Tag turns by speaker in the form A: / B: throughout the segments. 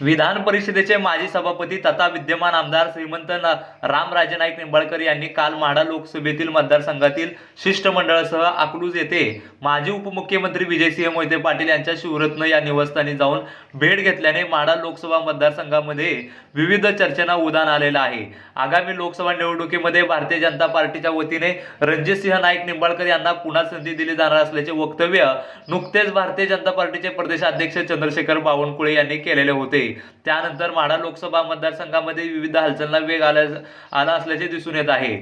A: विधान परिषदेचे माजी सभापती तथा विद्यमान आमदार श्रीमंत रामराजे नाईक निंबाळकर यांनी काल माढा लोकसभेतील मतदारसंघातील शिष्टमंडळासह अकलूज येथे माजी उपमुख्यमंत्री विजयसिंह मोहिते पाटील यांच्या शिवरत्न या निवासस्थानी जाऊन भेट घेतल्याने माढा लोकसभा मतदारसंघामध्ये विविध चर्चांना उदान आलेलं आहे. आगामी लोकसभा निवडणुकीमध्ये भारतीय जनता पार्टीच्या वतीने रणजितसिंह नाईक निंबाळकर यांना पुन्हा संधी दिली जाणार असल्याचे वक्तव्य नुकतेच भारतीय जनता पार्टीचे प्रदेशाध्यक्ष चंद्रशेखर बावनकुळे यांनी केलेले होते. त्यानंतर माढा लोकसभा मतदारसंघामध्ये विविध हालचालींना वेग आला आला असल्याचे दिसून येत आहे.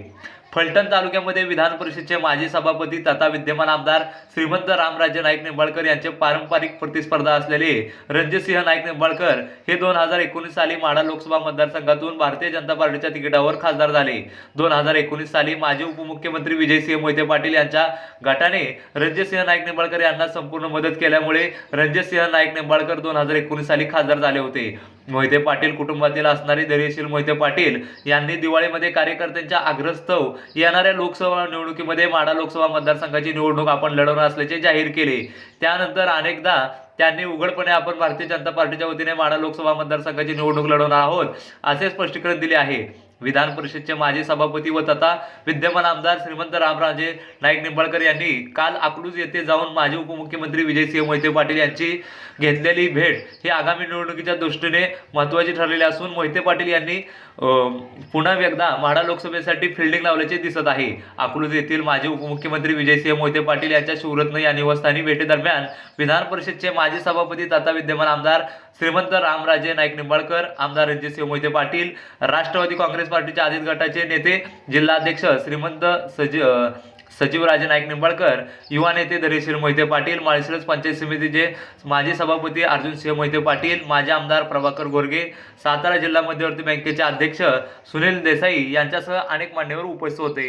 A: फलटण तालुक्यामध्ये विधान परिषदेचे माजी सभापती तथा विद्यमान आमदार श्रीमंत रामराजे नाईक निंबाळकर यांचे पारंपरिक प्रतिस्पर्धा असलेले रणजितसिंह नाईक निंबाळकर हे दोन हजार एकोणीस साली माढा लोकसभा मतदारसंघातून भारतीय जनता पार्टीच्या तिकिटावर खासदार झाले. दोन हजार एकोणीस साली माजी उपमुख्यमंत्री विजयसिंह मोहिते पाटील यांच्या गटाने रणजितसिंह नाईक निंबाळकर यांना संपूर्ण मदत केल्यामुळे रणजितसिंह नाईक निंबाळकर दोन हजार एकोणीस साली खासदार झाले होते. मोहिते पाटील कुटुंबातील असणारे धैर्यशील मोहिते पाटील यांनी दिवाळीमध्ये कार्यकर्त्यांच्या आग्रस्तव हो येणाऱ्या लोकसभा निवडणुकीमध्ये माडा लोकसभा मतदारसंघाची निवडणूक आपण लढवणार असल्याचे जाहीर केले. त्यानंतर अनेकदा त्यांनी उघडपणे आपण भारतीय जनता पार्टीच्या वतीने माडा लोकसभा मतदारसंघाची निवडणूक लढवणार आहोत असे स्पष्टीकरण दिले आहे. विधान परिषदचे माजी सभापती व तथा विद्यमान आमदार श्रीमंत रामराजे नाईक निंबाळकर यांनी काल अकलूज येथे जाऊन माजी उपमुख्यमंत्री विजयसिंह मोहिते पाटील यांची घेतलेली भेट ही आगामी निवडणुकीच्या दृष्टीने महत्त्वाची ठरलेली असून मोहिते पाटील यांनी पुन्हा एकदा माढा लोकसभेसाठी फिल्डिंग लावल्याचे दिसत आहे. अकलूज येथील माजी उपमुख्यमंत्री विजयसिंह मोहिते पाटील यांच्या शिवरत्न या निवासस्थानी भेटीदरम्यान विधान परिषदचे माजी सभापती तथा विद्यमान आमदार श्रीमंत रामराजे नाईक निंबाळकर आमदार रणजितसिंह मोहिते पाटील राष्ट्रवादी काँग्रेस पार्टीचे आदित गटाचे नेते जिल्हाध्यक्ष श्रीमंत सजि सचिवराजे नाईक निंबाळकर युवा नेते दरेशीर मोहिते पाटील माळशिरस पंचायत समितीचे माजी सभापती अर्जुनसिंह मोहिते पाटील माजी आमदार प्रभाकर गोरगे सातारा जिल्हा मध्यवर्ती बँकेचे अध्यक्ष सुनील देसाई यांच्यासह अनेक मान्यवर उपस्थित होते.